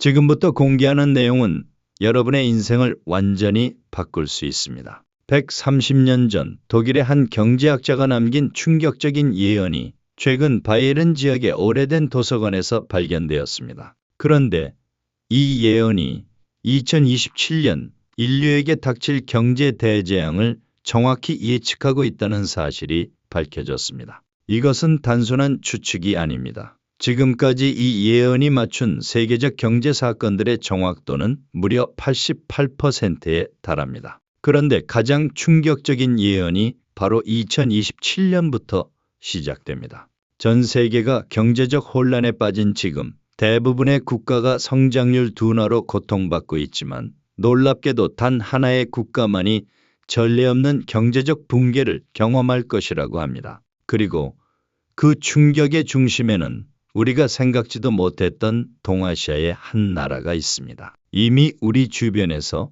지금부터 공개하는 내용은 여러분의 인생을 완전히 바꿀 수 있습니다. 130년 전 독일의 한 경제학자가 남긴 충격적인 예언이 최근 바이에른 지역의 오래된 도서관에서 발견되었습니다. 그런데 이 예언이 2027년 인류에게 닥칠 경제 대재앙을 정확히 예측하고 있다는 사실이 밝혀졌습니다. 이것은 단순한 추측이 아닙니다. 지금까지 이 예언이 맞춘 세계적 경제 사건들의 정확도는 무려 88%에 달합니다. 그런데 가장 충격적인 예언이 바로 2027년부터 시작됩니다. 전 세계가 경제적 혼란에 빠진 지금 대부분의 국가가 성장률 둔화로 고통받고 있지만 놀랍게도 단 하나의 국가만이 전례 없는 경제적 붕괴를 경험할 것이라고 합니다. 그리고 그 충격의 중심에는 우리가 생각지도 못했던 동아시아의 한 나라가 있습니다. 이미 우리 주변에서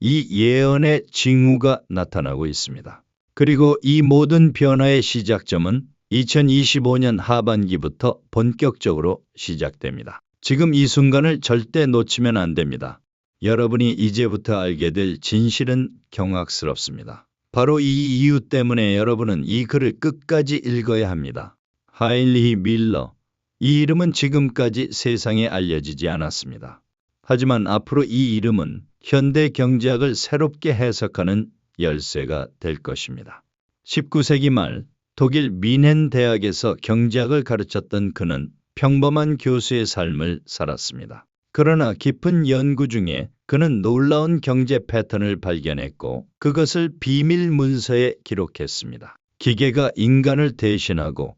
이 예언의 징후가 나타나고 있습니다. 그리고 이 모든 변화의 시작점은 2025년 하반기부터 본격적으로 시작됩니다. 지금 이 순간을 절대 놓치면 안 됩니다. 여러분이 이제부터 알게 될 진실은 경악스럽습니다. 바로 이 이유 때문에 여러분은 이 글을 끝까지 읽어야 합니다. 하일리 밀러. 이 이름은 지금까지 세상에 알려지지 않았습니다. 하지만 앞으로 이 이름은 현대 경제학을 새롭게 해석하는 열쇠가 될 것입니다. 19세기 말 독일 미넨 대학에서 경제학을 가르쳤던 그는 평범한 교수의 삶을 살았습니다. 그러나 깊은 연구 중에 그는 놀라운 경제 패턴을 발견했고 그것을 비밀 문서에 기록했습니다. 기계가 인간을 대신하고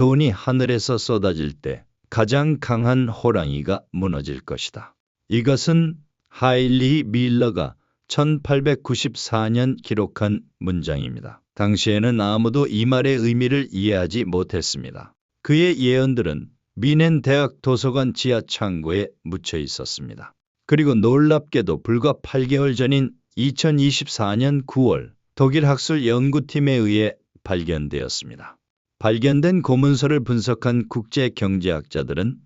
돈이 하늘에서 쏟아질 때 가장 강한 호랑이가 무너질 것이다. 이것은 하일리 밀러가 1894년 기록한 문장입니다. 당시에는 아무도 이 말의 의미를 이해하지 못했습니다. 그의 예언들은 미넨 대학 도서관 지하 창고에 묻혀 있었습니다. 그리고 놀랍게도 불과 8개월 전인 2024년 9월 독일 학술 연구팀에 의해 발견되었습니다. 발견된 고문서를 분석한 국제 경제학자들은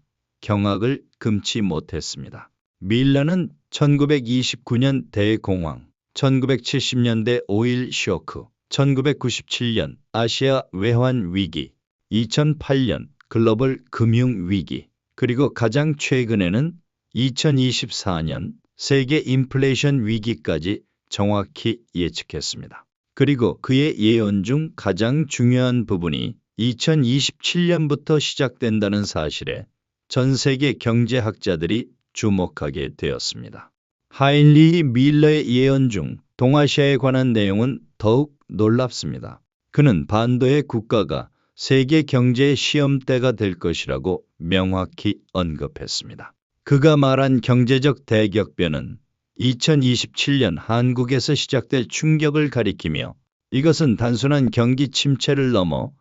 경악을 금치 못했습니다. 밀라는 1929년 대공황, 1970년대 오일 쇼크, 1997년 아시아 외환 위기, 2008년 글로벌 금융 위기, 그리고 가장 최근에는 2024년 세계 인플레이션 위기까지 정확히 예측했습니다. 그리고 그의 예언 중 가장 중요한 부분이 2027년부터 시작된다는 사실에 전 세계 경제학자들이 주목하게 되었습니다. 하인리 밀러의 예언 중 동아시아에 관한 내용은 더욱 놀랍습니다. 그는 반도의 국가가 세계 경제의 시험대가 될 것이라고 명확히 언급했습니다. 그가 말한 경제적 대격변은 2027년 한국에서 시작될 충격을 가리키며 이것은 단순한 경기 침체를 넘어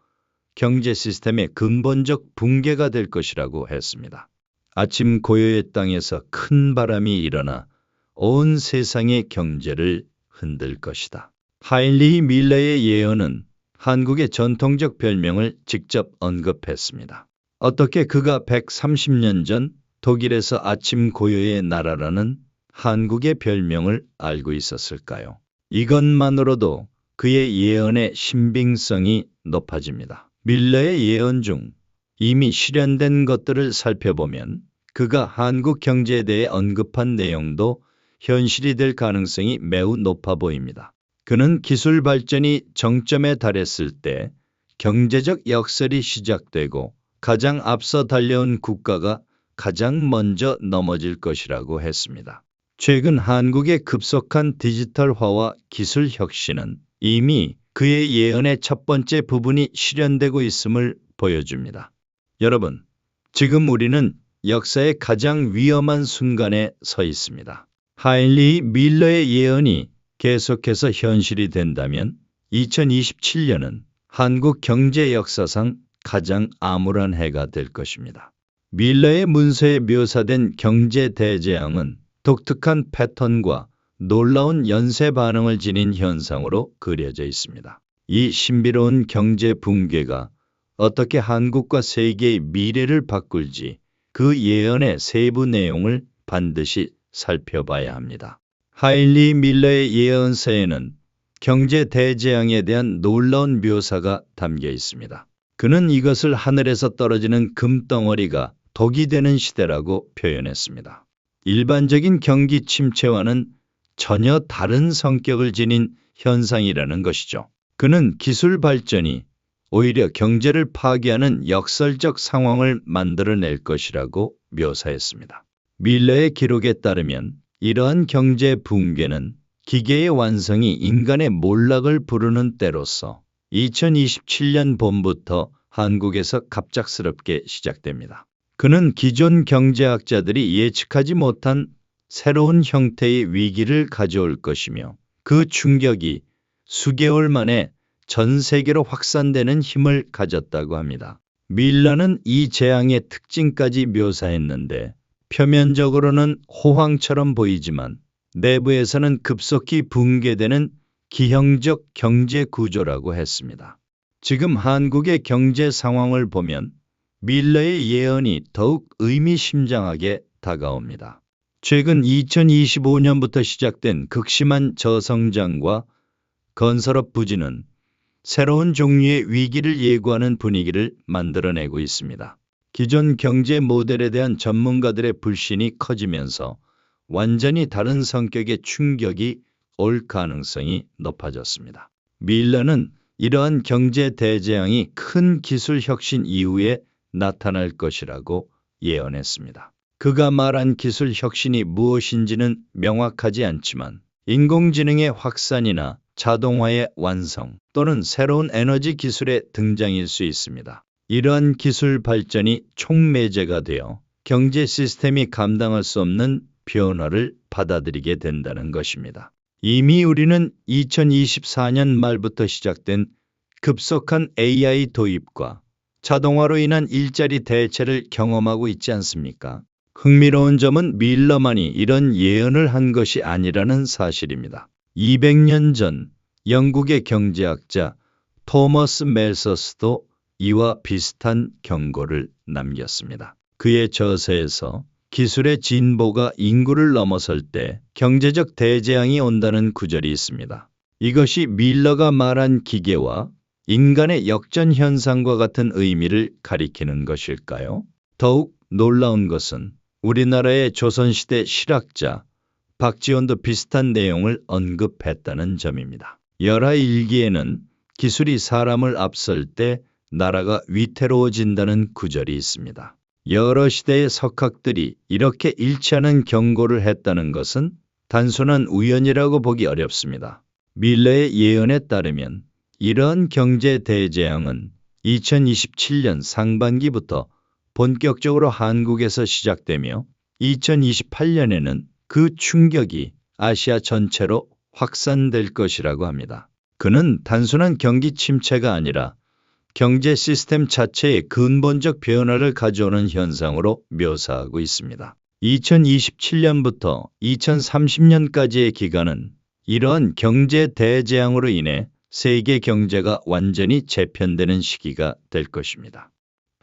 경제 시스템의 근본적 붕괴가 될 것이라고 했습니다. 아침 고요의 땅에서 큰 바람이 일어나 온 세상의 경제를 흔들 것이다. 하일리 밀러의 예언은 한국의 전통적 별명을 직접 언급했습니다. 어떻게 그가 130년 전 독일에서 아침 고요의 나라라는 한국의 별명을 알고 있었을까요? 이것만으로도 그의 예언의 신빙성이 높아집니다. 밀러의 예언 중 이미 실현된 것들을 살펴보면 그가 한국 경제에 대해 언급한 내용도 현실이 될 가능성이 매우 높아 보입니다. 그는 기술 발전이 정점에 달했을 때 경제적 역설이 시작되고 가장 앞서 달려온 국가가 가장 먼저 넘어질 것이라고 했습니다. 최근 한국의 급속한 디지털화와 기술 혁신은 이미 그의 예언의 첫 번째 부분이 실현되고 있음을 보여줍니다. 여러분, 지금 우리는 역사의 가장 위험한 순간에 서 있습니다. 하일리 밀러의 예언이 계속해서 현실이 된다면 2027년은 한국 경제 역사상 가장 암울한 해가 될 것입니다. 밀러의 문서에 묘사된 경제 대재앙은 독특한 패턴과 놀라운 연쇄 반응을 지닌 현상으로 그려져 있습니다. 이 신비로운 경제 붕괴가 어떻게 한국과 세계의 미래를 바꿀지 그 예언의 세부 내용을 반드시 살펴봐야 합니다. 하일리 밀러의 예언서에는 경제 대재앙에 대한 놀라운 묘사가 담겨 있습니다. 그는 이것을 하늘에서 떨어지는 금덩어리가 독이 되는 시대라고 표현했습니다. 일반적인 경기 침체와는 전혀 다른 성격을 지닌 현상이라는 것이죠. 그는 기술 발전이 오히려 경제를 파괴하는 역설적 상황을 만들어낼 것이라고 묘사했습니다. 밀러의 기록에 따르면 이러한 경제 붕괴는 기계의 완성이 인간의 몰락을 부르는 때로서 2027년 봄부터 한국에서 갑작스럽게 시작됩니다. 그는 기존 경제학자들이 예측하지 못한 새로운 형태의 위기를 가져올 것이며 그 충격이 수개월 만에 전 세계로 확산되는 힘을 가졌다고 합니다. 밀라는 이 재앙의 특징까지 묘사했는데 표면적으로는 호황처럼 보이지만 내부에서는 급속히 붕괴되는 기형적 경제 구조라고 했습니다. 지금 한국의 경제 상황을 보면 밀러의 예언이 더욱 의미심장하게 다가옵니다. 최근 2025년부터 시작된 극심한 저성장과 건설업 부진은 새로운 종류의 위기를 예고하는 분위기를 만들어내고 있습니다. 기존 경제 모델에 대한 전문가들의 불신이 커지면서 완전히 다른 성격의 충격이 올 가능성이 높아졌습니다. 밀러는 이러한 경제 대재앙이 큰 기술 혁신 이후에 나타날 것이라고 예언했습니다. 그가 말한 기술 혁신이 무엇인지는 명확하지 않지만 인공지능의 확산이나 자동화의 완성 또는 새로운 에너지 기술의 등장일 수 있습니다. 이러한 기술 발전이 총매제가 되어 경제 시스템이 감당할 수 없는 변화를 받아들이게 된다는 것입니다. 이미 우리는 2024년 말부터 시작된 급속한 AI 도입과 자동화로 인한 일자리 대체를 경험하고 있지 않습니까? 흥미로운 점은 밀러만이 이런 예언을 한 것이 아니라는 사실입니다. 200년 전 영국의 경제학자 토머스 멜서스도 이와 비슷한 경고를 남겼습니다. 그의 저서에서 기술의 진보가 인구를 넘어설 때 경제적 대재앙이 온다는 구절이 있습니다. 이것이 밀러가 말한 기계와 인간의 역전 현상과 같은 의미를 가리키는 것일까요? 더욱 놀라운 것은 우리나라의 조선시대 실학자 박지원도 비슷한 내용을 언급했다는 점입니다. 열하 일기에는 기술이 사람을 앞설 때 나라가 위태로워진다는 구절이 있습니다. 여러 시대의 석학들이 이렇게 일치하는 경고를 했다는 것은 단순한 우연이라고 보기 어렵습니다. 밀러의 예언에 따르면 이러한 경제 대재앙은 2027년 상반기부터 본격적으로 한국에서 시작되며 2028년에는 그 충격이 아시아 전체로 확산될 것이라고 합니다. 그는 단순한 경기 침체가 아니라 경제 시스템 자체의 근본적 변화를 가져오는 현상으로 묘사하고 있습니다. 2027년부터 2030년까지의 기간은 이러한 경제 대재앙으로 인해 세계 경제가 완전히 재편되는 시기가 될 것입니다.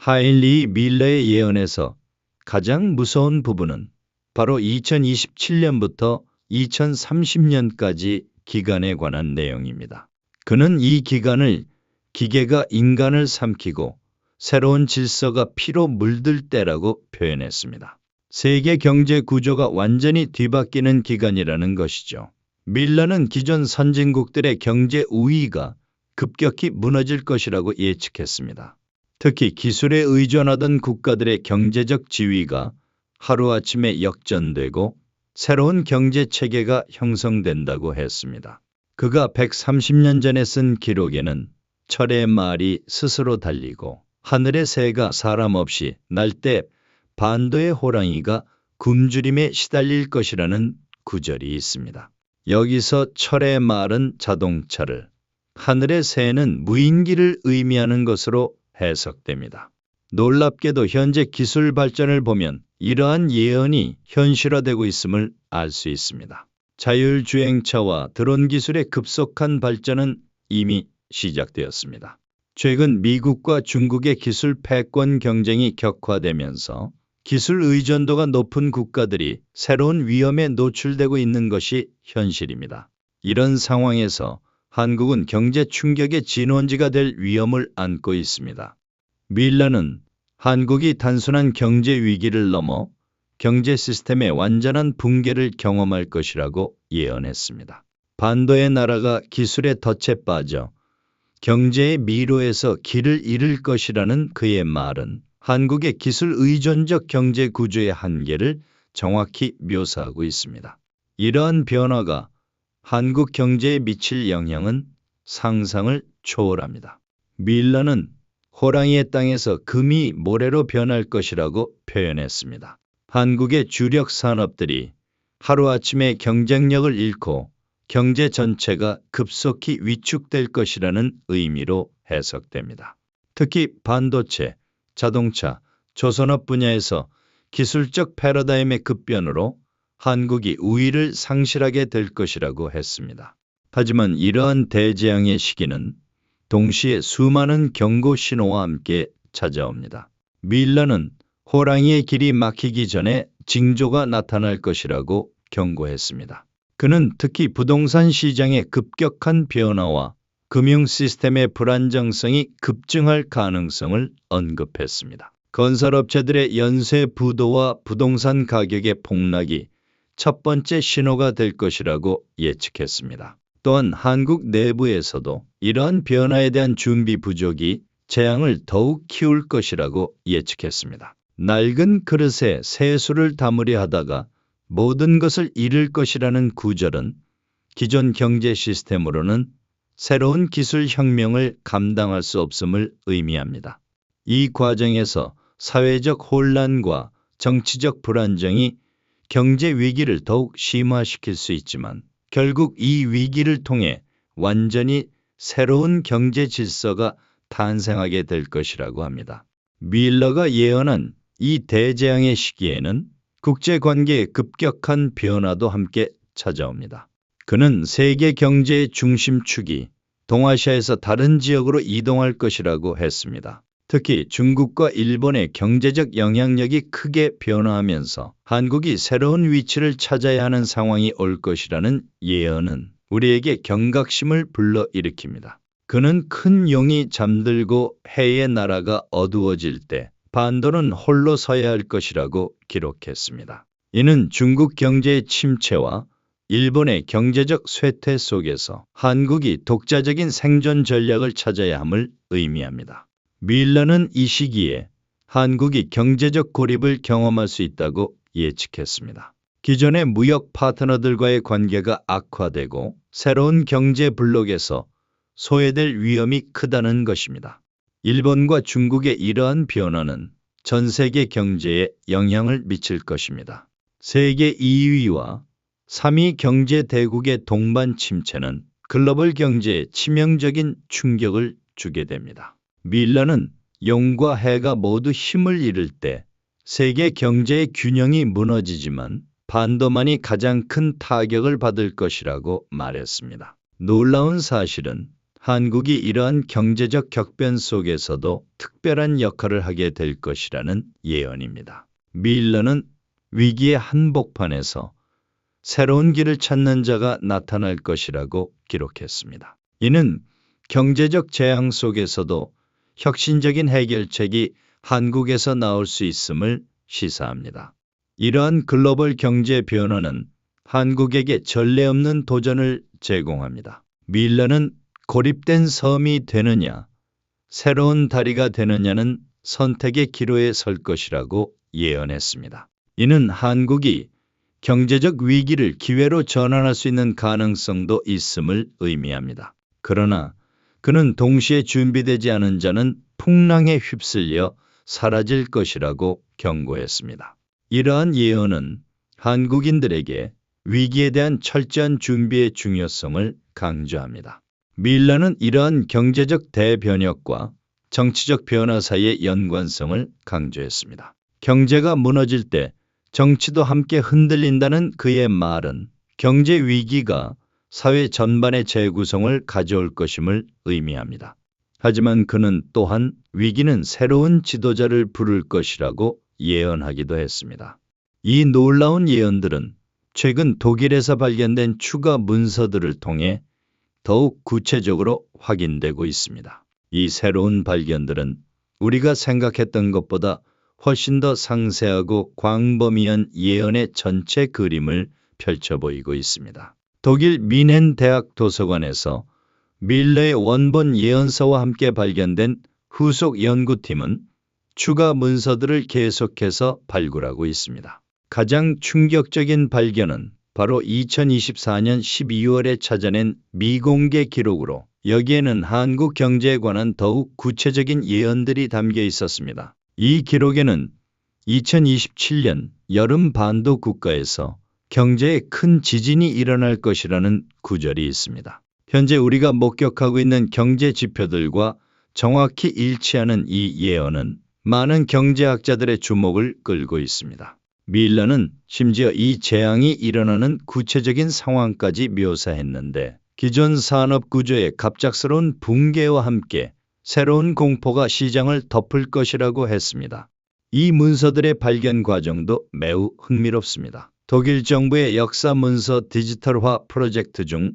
하일리 밀러의 예언에서 가장 무서운 부분은 바로 2027년부터 2030년까지 기간에 관한 내용입니다. 그는 이 기간을 기계가 인간을 삼키고 새로운 질서가 피로 물들 때라고 표현했습니다. 세계 경제 구조가 완전히 뒤바뀌는 기간이라는 것이죠. 밀러는 기존 선진국들의 경제 우위가 급격히 무너질 것이라고 예측했습니다. 특히 기술에 의존하던 국가들의 경제적 지위가 하루아침에 역전되고 새로운 경제 체계가 형성된다고 했습니다. 그가 130년 전에 쓴 기록에는 철의 말이 스스로 달리고 하늘의 새가 사람 없이 날 때 반도의 호랑이가 굶주림에 시달릴 것이라는 구절이 있습니다. 여기서 철의 말은 자동차를, 하늘의 새는 무인기를 의미하는 것으로 해석됩니다. 놀랍게도 현재 기술 발전을 보면 이러한 예언이 현실화되고 있음을 알 수 있습니다. 자율주행차와 드론 기술의 급속한 발전은 이미 시작되었습니다. 최근 미국과 중국의 기술 패권 경쟁이 격화되면서 기술 의존도가 높은 국가들이 새로운 위험에 노출되고 있는 것이 현실입니다. 이런 상황에서 한국은 경제 충격의 진원지가 될 위험을 안고 있습니다. 밀러는 한국이 단순한 경제 위기를 넘어 경제 시스템의 완전한 붕괴를 경험할 것이라고 예언했습니다. 반도의 나라가 기술의 덫에 빠져 경제의 미로에서 길을 잃을 것이라는 그의 말은 한국의 기술 의존적 경제 구조의 한계를 정확히 묘사하고 있습니다. 이러한 변화가 한국 경제에 미칠 영향은 상상을 초월합니다. 밀러는 호랑이의 땅에서 금이 모래로 변할 것이라고 표현했습니다. 한국의 주력 산업들이 하루아침에 경쟁력을 잃고 경제 전체가 급속히 위축될 것이라는 의미로 해석됩니다. 특히 반도체, 자동차, 조선업 분야에서 기술적 패러다임의 급변으로 한국이 우위를 상실하게 될 것이라고 했습니다. 하지만 이러한 대재앙의 시기는 동시에 수많은 경고 신호와 함께 찾아옵니다. 밀러는 호랑이의 길이 막히기 전에 징조가 나타날 것이라고 경고했습니다. 그는 특히 부동산 시장의 급격한 변화와 금융 시스템의 불안정성이 급증할 가능성을 언급했습니다. 건설업체들의 연쇄 부도와 부동산 가격의 폭락이 첫 번째 신호가 될 것이라고 예측했습니다. 또한 한국 내부에서도 이러한 변화에 대한 준비 부족이 재앙을 더욱 키울 것이라고 예측했습니다. 낡은 그릇에 새술을 담으려 하다가 모든 것을 잃을 것이라는 구절은 기존 경제 시스템으로는 새로운 기술 혁명을 감당할 수 없음을 의미합니다. 이 과정에서 사회적 혼란과 정치적 불안정이 경제 위기를 더욱 심화시킬 수 있지만 결국 이 위기를 통해 완전히 새로운 경제 질서가 탄생하게 될 것이라고 합니다. 밀러가 예언한 이 대재앙의 시기에는 국제 관계의 급격한 변화도 함께 찾아옵니다. 그는 세계 경제의 중심축이 동아시아에서 다른 지역으로 이동할 것이라고 했습니다. 특히 중국과 일본의 경제적 영향력이 크게 변화하면서 한국이 새로운 위치를 찾아야 하는 상황이 올 것이라는 예언은 우리에게 경각심을 불러일으킵니다. 그는 큰 용이 잠들고 해의 나라가 어두워질 때 반도는 홀로 서야 할 것이라고 기록했습니다. 이는 중국 경제의 침체와 일본의 경제적 쇠퇴 속에서 한국이 독자적인 생존 전략을 찾아야 함을 의미합니다. 밀러는 이 시기에 한국이 경제적 고립을 경험할 수 있다고 예측했습니다. 기존의 무역 파트너들과의 관계가 악화되고 새로운 경제 블록에서 소외될 위험이 크다는 것입니다. 일본과 중국의 이러한 변화는 전 세계 경제에 영향을 미칠 것입니다. 세계 2위와 3위 경제 대국의 동반 침체는 글로벌 경제에 치명적인 충격을 주게 됩니다. 밀러는 용과 해가 모두 힘을 잃을 때 세계 경제의 균형이 무너지지만 반도만이 가장 큰 타격을 받을 것이라고 말했습니다. 놀라운 사실은 한국이 이러한 경제적 격변 속에서도 특별한 역할을 하게 될 것이라는 예언입니다. 밀러는 위기의 한복판에서 새로운 길을 찾는 자가 나타날 것이라고 기록했습니다. 이는 경제적 재앙 속에서도 혁신적인 해결책이 한국에서 나올 수 있음을 시사합니다. 이러한 글로벌 경제 변화는 한국에게 전례 없는 도전을 제공합니다. 밀러는 고립된 섬이 되느냐, 새로운 다리가 되느냐는 선택의 기로에 설 것이라고 예언했습니다. 이는 한국이 경제적 위기를 기회로 전환할 수 있는 가능성도 있음을 의미합니다. 그러나 그는 동시에 준비되지 않은 자는 풍랑에 휩쓸려 사라질 것이라고 경고했습니다. 이러한 예언은 한국인들에게 위기에 대한 철저한 준비의 중요성을 강조합니다. 밀라는 이러한 경제적 대변혁과 정치적 변화 사이의 연관성을 강조했습니다. 경제가 무너질 때 정치도 함께 흔들린다는 그의 말은 경제 위기가 사회 전반의 재구성을 가져올 것임을 의미합니다. 하지만 그는 또한 위기는 새로운 지도자를 부를 것이라고 예언하기도 했습니다. 이 놀라운 예언들은 최근 독일에서 발견된 추가 문서들을 통해 더욱 구체적으로 확인되고 있습니다. 이 새로운 발견들은 우리가 생각했던 것보다 훨씬 더 상세하고 광범위한 예언의 전체 그림을 펼쳐 보이고 있습니다. 독일 미넨 대학 도서관에서 밀러의 원본 예언서와 함께 발견된 후속 연구팀은 추가 문서들을 계속해서 발굴하고 있습니다. 가장 충격적인 발견은 바로 2024년 12월에 찾아낸 미공개 기록으로 여기에는 한국 경제에 관한 더욱 구체적인 예언들이 담겨 있었습니다. 이 기록에는 2027년 여름 반도 국가에서 경제에 큰 지진이 일어날 것이라는 구절이 있습니다. 현재 우리가 목격하고 있는 경제 지표들과 정확히 일치하는 이 예언은 많은 경제학자들의 주목을 끌고 있습니다. 밀러는 심지어 이 재앙이 일어나는 구체적인 상황까지 묘사했는데 기존 산업 구조의 갑작스러운 붕괴와 함께 새로운 공포가 시장을 덮을 것이라고 했습니다. 이 문서들의 발견 과정도 매우 흥미롭습니다. 독일 정부의 역사 문서 디지털화 프로젝트 중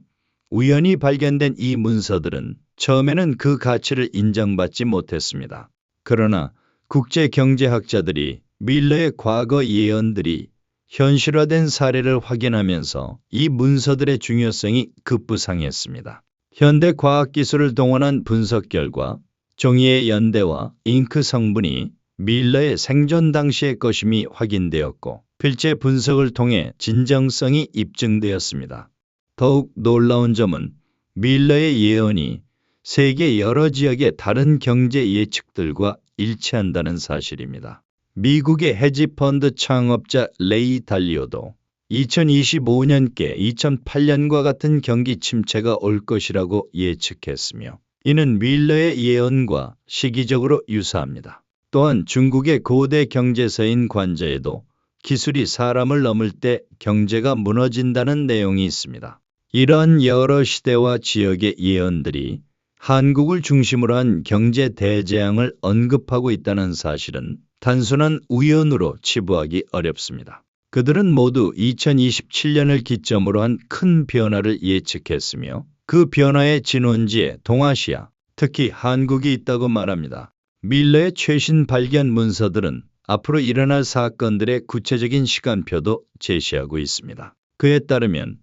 우연히 발견된 이 문서들은 처음에는 그 가치를 인정받지 못했습니다. 그러나 국제 경제학자들이 밀러의 과거 예언들이 현실화된 사례를 확인하면서 이 문서들의 중요성이 급부상했습니다. 현대 과학 기술을 동원한 분석 결과 종이의 연대와 잉크 성분이 밀러의 생존 당시의 것임이 확인되었고 필체 분석을 통해 진정성이 입증되었습니다. 더욱 놀라운 점은 밀러의 예언이 세계 여러 지역의 다른 경제 예측들과 일치한다는 사실입니다. 미국의 헤지펀드 창업자 레이 달리오도 2025년께 2008년과 같은 경기 침체가 올 것이라고 예측했으며 이는 밀러의 예언과 시기적으로 유사합니다. 또한 중국의 고대 경제서인 관자에도 기술이 사람을 넘을 때 경제가 무너진다는 내용이 있습니다. 이러한 여러 시대와 지역의 예언들이 한국을 중심으로 한 경제 대재앙을 언급하고 있다는 사실은 단순한 우연으로 치부하기 어렵습니다. 그들은 모두 2027년을 기점으로 한 큰 변화를 예측했으며 그 변화의 진원지에 동아시아, 특히 한국이 있다고 말합니다. 밀러의 최신 발견 문서들은 앞으로 일어날 사건들의 구체적인 시간표도 제시하고 있습니다. 그에 따르면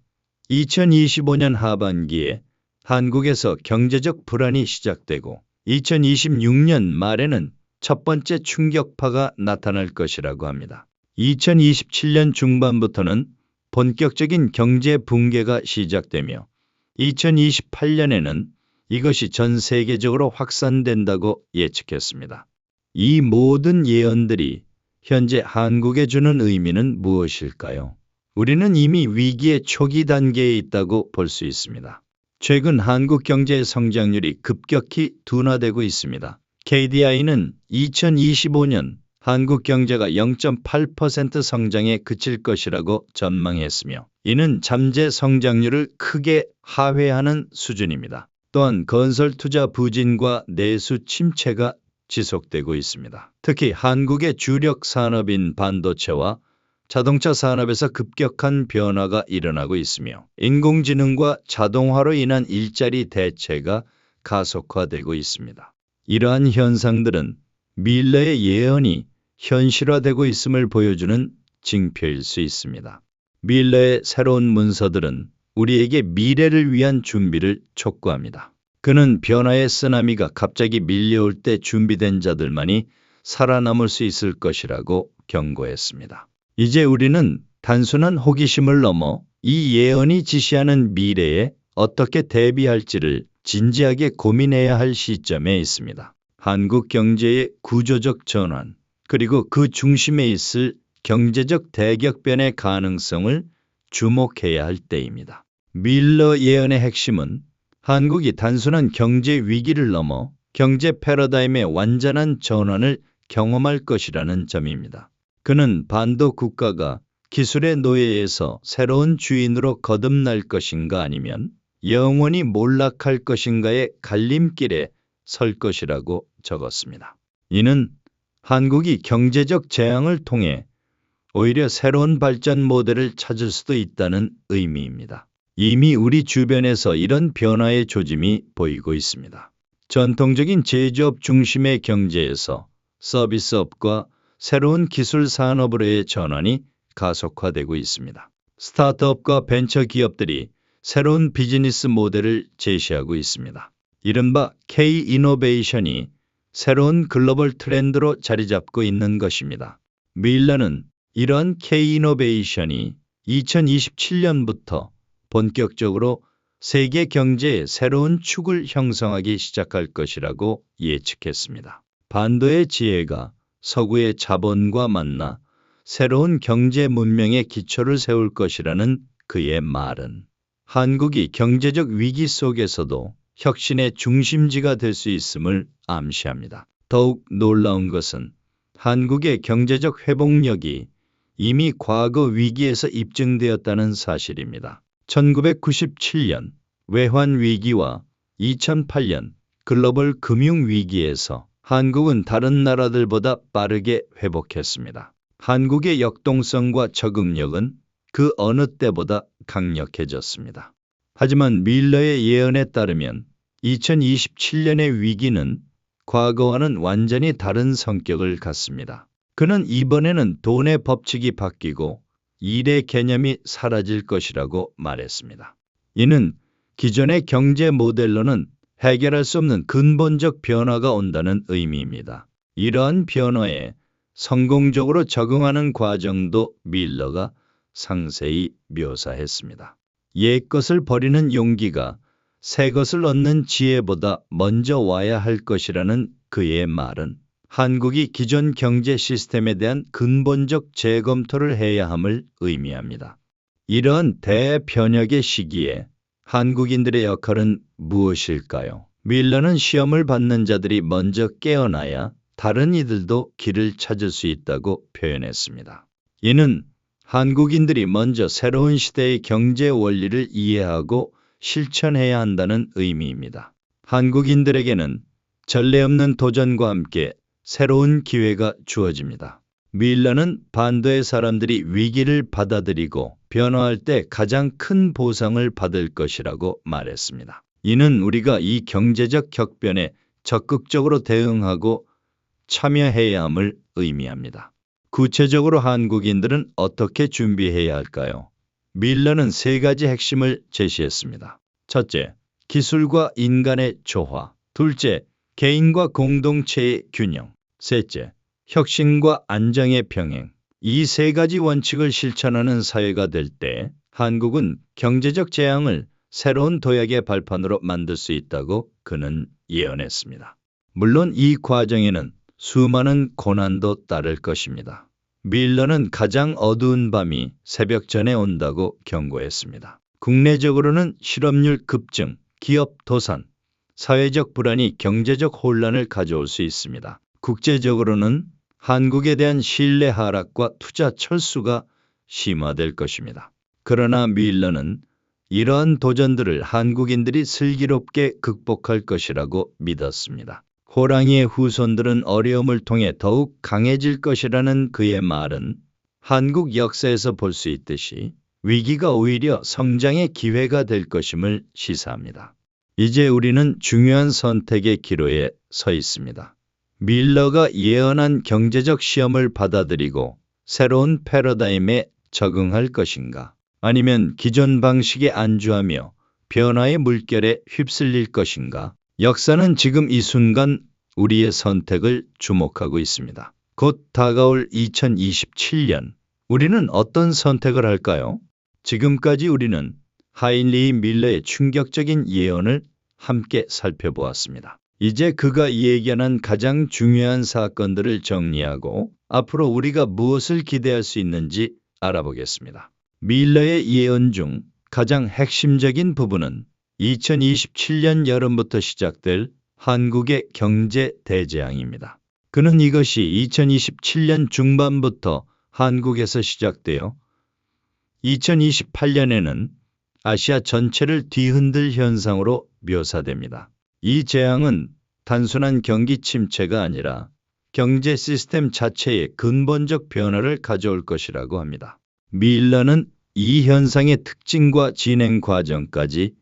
2025년 하반기에 한국에서 경제적 불안이 시작되고 2026년 말에는 첫 번째 충격파가 나타날 것이라고 합니다. 2027년 중반부터는 본격적인 경제 붕괴가 시작되며 2028년에는 이것이 전 세계적으로 확산된다고 예측했습니다. 이 모든 예언들이 현재 한국에 주는 의미는 무엇일까요? 우리는 이미 위기의 초기 단계에 있다고 볼 수 있습니다. 최근 한국 경제의 성장률이 급격히 둔화되고 있습니다. KDI는 2025년 한국 경제가 0.8% 성장에 그칠 것이라고 전망했으며 이는 잠재 성장률을 크게 하회하는 수준입니다. 또한 건설 투자 부진과 내수 침체가 지속되고 있습니다. 특히 한국의 주력 산업인 반도체와 자동차 산업에서 급격한 변화가 일어나고 있으며 인공지능과 자동화로 인한 일자리 대체가 가속화되고 있습니다. 이러한 현상들은 밀러의 예언이 현실화되고 있음을 보여주는 징표일 수 있습니다. 밀러의 새로운 문서들은 우리에게 미래를 위한 준비를 촉구합니다. 그는 변화의 쓰나미가 갑자기 밀려올 때 준비된 자들만이 살아남을 수 있을 것이라고 경고했습니다. 이제 우리는 단순한 호기심을 넘어 이 예언이 지시하는 미래에 어떻게 대비할지를 진지하게 고민해야 할 시점에 있습니다. 한국 경제의 구조적 전환, 그리고 그 중심에 있을 경제적 대격변의 가능성을 주목해야 할 때입니다. 밀러 예언의 핵심은 한국이 단순한 경제 위기를 넘어 경제 패러다임의 완전한 전환을 경험할 것이라는 점입니다. 그는 반도 국가가 기술의 노예에서 새로운 주인으로 거듭날 것인가 아니면 영원히 몰락할 것인가의 갈림길에 설 것이라고 적었습니다. 이는 한국이 경제적 재앙을 통해 오히려 새로운 발전 모델을 찾을 수도 있다는 의미입니다. 이미 우리 주변에서 이런 변화의 조짐이 보이고 있습니다. 전통적인 제조업 중심의 경제에서 서비스업과 새로운 기술 산업으로의 전환이 가속화되고 있습니다. 스타트업과 벤처 기업들이 새로운 비즈니스 모델을 제시하고 있습니다. 이른바 K-이노베이션이 새로운 글로벌 트렌드로 자리 잡고 있는 것입니다. 밀러는 이런 K-이노베이션이 2027년부터 본격적으로 세계 경제의 새로운 축을 형성하기 시작할 것이라고 예측했습니다. 반도의 지혜가 서구의 자본과 만나 새로운 경제 문명의 기초를 세울 것이라는 그의 말은 한국이 경제적 위기 속에서도 혁신의 중심지가 될 수 있음을 암시합니다. 더욱 놀라운 것은 한국의 경제적 회복력이 이미 과거 위기에서 입증되었다는 사실입니다. 1997년 외환 위기와 2008년 글로벌 금융 위기에서 한국은 다른 나라들보다 빠르게 회복했습니다. 한국의 역동성과 적응력은 그 어느 때보다 강력해졌습니다. 하지만 밀러의 예언에 따르면 2027년의 위기는 과거와는 완전히 다른 성격을 갖습니다. 그는 이번에는 돈의 법칙이 바뀌고 일의 개념이 사라질 것이라고 말했습니다. 이는 기존의 경제 모델로는 해결할 수 없는 근본적 변화가 온다는 의미입니다. 이러한 변화에 성공적으로 적응하는 과정도 밀러가 상세히 묘사했습니다. 옛 것을 버리는 용기가 새 것을 얻는 지혜보다 먼저 와야 할 것이라는 그의 말은 한국이 기존 경제 시스템에 대한 근본적 재검토를 해야 함을 의미합니다. 이런 대변혁의 시기에 한국인들의 역할은 무엇일까요? 밀러는 시험을 받는 자들이 먼저 깨어나야 다른 이들도 길을 찾을 수 있다고 표현했습니다. 이는 한국인들이 먼저 새로운 시대의 경제 원리를 이해하고 실천해야 한다는 의미입니다. 한국인들에게는 전례 없는 도전과 함께 새로운 기회가 주어집니다. 밀러는 반도의 사람들이 위기를 받아들이고 변화할 때 가장 큰 보상을 받을 것이라고 말했습니다. 이는 우리가 이 경제적 격변에 적극적으로 대응하고 참여해야 함을 의미합니다. 구체적으로 한국인들은 어떻게 준비해야 할까요? 밀러는 세 가지 핵심을 제시했습니다. 첫째, 기술과 인간의 조화. 둘째, 개인과 공동체의 균형. 셋째, 혁신과 안정의 병행. 이 세 가지 원칙을 실천하는 사회가 될 때 한국은 경제적 재앙을 새로운 도약의 발판으로 만들 수 있다고 그는 예언했습니다. 물론 이 과정에는 수많은 고난도 따를 것입니다. 밀러는 가장 어두운 밤이 새벽 전에 온다고 경고했습니다. 국내적으로는 실업률 급증, 기업 도산, 사회적 불안이 경제적 혼란을 가져올 수 있습니다. 국제적으로는 한국에 대한 신뢰 하락과 투자 철수가 심화될 것입니다. 그러나 밀러는 이러한 도전들을 한국인들이 슬기롭게 극복할 것이라고 믿었습니다. 호랑이의 후손들은 어려움을 통해 더욱 강해질 것이라는 그의 말은 한국 역사에서 볼 수 있듯이 위기가 오히려 성장의 기회가 될 것임을 시사합니다. 이제 우리는 중요한 선택의 기로에 서 있습니다. 밀러가 예언한 경제적 시험을 받아들이고 새로운 패러다임에 적응할 것인가? 아니면 기존 방식에 안주하며 변화의 물결에 휩쓸릴 것인가? 역사는 지금 이 순간 우리의 선택을 주목하고 있습니다. 곧 다가올 2027년, 우리는 어떤 선택을 할까요? 지금까지 우리는 하인리 밀러의 충격적인 예언을 함께 살펴보았습니다. 이제 그가 예견한 가장 중요한 사건들을 정리하고 앞으로 우리가 무엇을 기대할 수 있는지 알아보겠습니다. 밀러의 예언 중 가장 핵심적인 부분은 2027년 여름부터 시작될 한국의 경제 대재앙입니다. 그는 이것이 2027년 중반부터 한국에서 시작되어 2028년에는 아시아 전체를 뒤흔들 현상으로 묘사됩니다. 이 재앙은 단순한 경기 침체가 아니라 경제 시스템 자체에 근본적 변화를 가져올 것이라고 합니다. 밀러는 이 현상의 특징과 진행 과정까지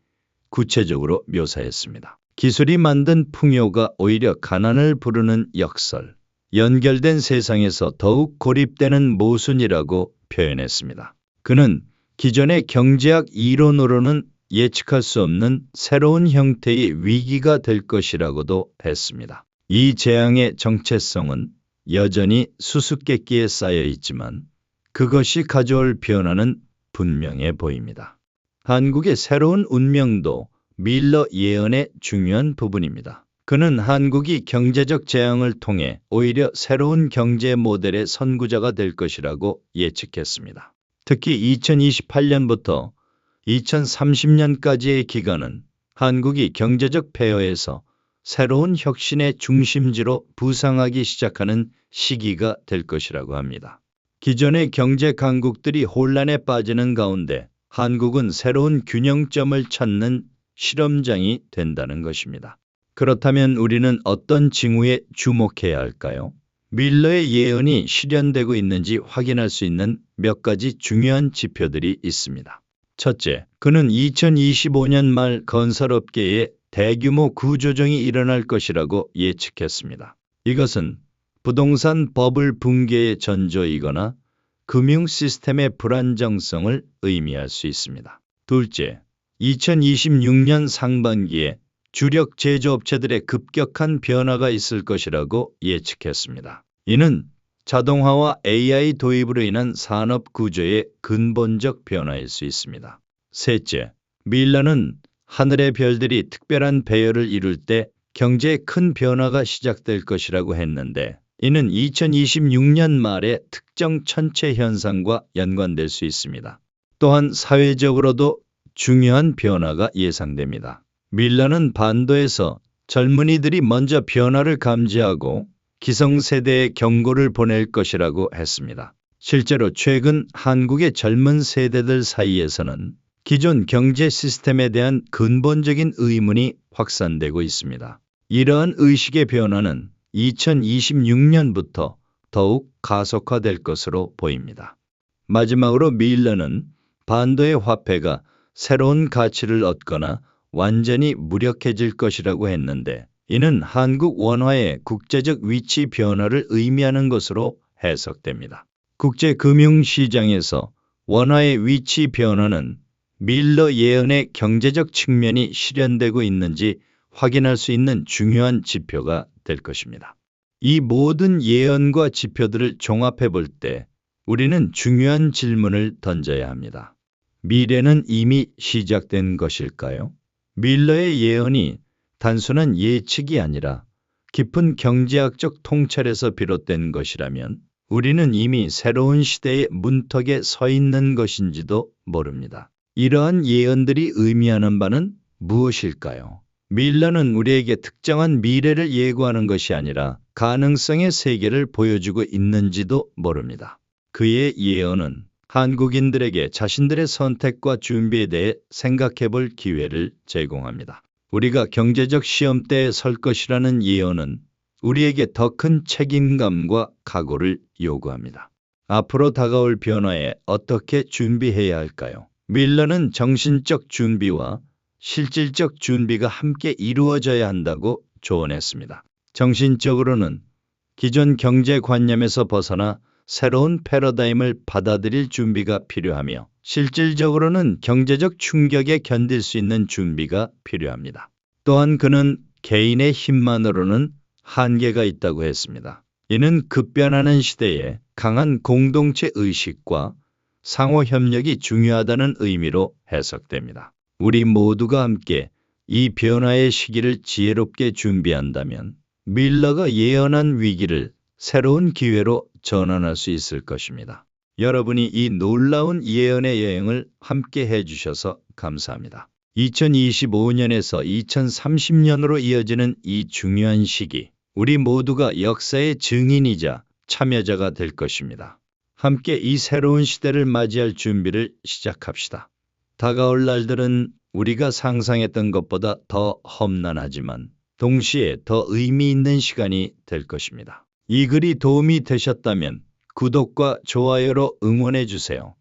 구체적으로 묘사했습니다. 기술이 만든 풍요가 오히려 가난을 부르는 역설, 연결된 세상에서 더욱 고립되는 모순이라고 표현했습니다. 그는 기존의 경제학 이론으로는 예측할 수 없는 새로운 형태의 위기가 될 것이라고도 했습니다. 이 재앙의 정체성은 여전히 수수께끼에 쌓여 있지만 그것이 가져올 변화는 분명해 보입니다. 한국의 새로운 운명도 밀러 예언의 중요한 부분입니다. 그는 한국이 경제적 재앙을 통해 오히려 새로운 경제 모델의 선구자가 될 것이라고 예측했습니다. 특히 2028년부터 2030년까지의 기간은 한국이 경제적 폐허에서 새로운 혁신의 중심지로 부상하기 시작하는 시기가 될 것이라고 합니다. 기존의 경제 강국들이 혼란에 빠지는 가운데 한국은 새로운 균형점을 찾는 실험장이 된다는 것입니다. 그렇다면 우리는 어떤 징후에 주목해야 할까요? 밀러의 예언이 실현되고 있는지 확인할 수 있는 몇 가지 중요한 지표들이 있습니다. 첫째, 그는 2025년 말 건설업계에 대규모 구조정이 일어날 것이라고 예측했습니다. 이것은 부동산 버블 붕괴의 전조이거나 금융 시스템의 불안정성을 의미할 수 있습니다. 둘째, 2026년 상반기에 주력 제조업체들의 급격한 변화가 있을 것이라고 예측했습니다. 이는 자동화와 AI 도입으로 인한 산업 구조의 근본적 변화일 수 있습니다. 셋째, 밀라는 하늘의 별들이 특별한 배열을 이룰 때 경제에 큰 변화가 시작될 것이라고 했는데 이는 2026년 말의 특정 천체 현상과 연관될 수 있습니다. 또한 사회적으로도 중요한 변화가 예상됩니다. 밀러는 반도에서 젊은이들이 먼저 변화를 감지하고 기성세대에 경고를 보낼 것이라고 했습니다. 실제로 최근 한국의 젊은 세대들 사이에서는 기존 경제 시스템에 대한 근본적인 의문이 확산되고 있습니다. 이러한 의식의 변화는 2026년부터 더욱 가속화될 것으로 보입니다. 마지막으로 밀러는 반도의 화폐가 새로운 가치를 얻거나 완전히 무력해질 것이라고 했는데 이는 한국 원화의 국제적 위치 변화를 의미하는 것으로 해석됩니다. 국제 금융시장에서 원화의 위치 변화는 밀러 예언의 경제적 측면이 실현되고 있는지 확인할 수 있는 중요한 지표가 될 것입니다. 이 모든 예언과 지표들을 종합해 볼 때 우리는 중요한 질문을 던져야 합니다. 미래는 이미 시작된 것일까요? 밀러의 예언이 단순한 예측이 아니라 깊은 경제학적 통찰에서 비롯된 것이라면 우리는 이미 새로운 시대의 문턱에 서 있는 것인지도 모릅니다. 이러한 예언들이 의미하는 바는 무엇일까요? 밀러는 우리에게 특정한 미래를 예고하는 것이 아니라 가능성의 세계를 보여주고 있는지도 모릅니다. 그의 예언은 한국인들에게 자신들의 선택과 준비에 대해 생각해 볼 기회를 제공합니다. 우리가 경제적 시험대에 설 것이라는 예언은 우리에게 더 큰 책임감과 각오를 요구합니다. 앞으로 다가올 변화에 어떻게 준비해야 할까요? 밀러는 정신적 준비와 실질적 준비가 함께 이루어져야 한다고 조언했습니다. 정신적으로는 기존 경제관념에서 벗어나 새로운 패러다임을 받아들일 준비가 필요하며 실질적으로는 경제적 충격에 견딜 수 있는 준비가 필요합니다. 또한 그는 개인의 힘만으로는 한계가 있다고 했습니다. 이는 급변하는 시대에 강한 공동체 의식과 상호 협력이 중요하다는 의미로 해석됩니다. 우리 모두가 함께 이 변화의 시기를 지혜롭게 준비한다면 밀러가 예언한 위기를 새로운 기회로 전환할 수 있을 것입니다. 여러분이 이 놀라운 예언의 여행을 함께 해주셔서 감사합니다. 2025년에서 2030년으로 이어지는 이 중요한 시기, 우리 모두가 역사의 증인이자 참여자가 될 것입니다. 함께 이 새로운 시대를 맞이할 준비를 시작합시다. 다가올 날들은 우리가 상상했던 것보다 더 험난하지만 동시에 더 의미 있는 시간이 될 것입니다. 이 글이 도움이 되셨다면 구독과 좋아요로 응원해 주세요.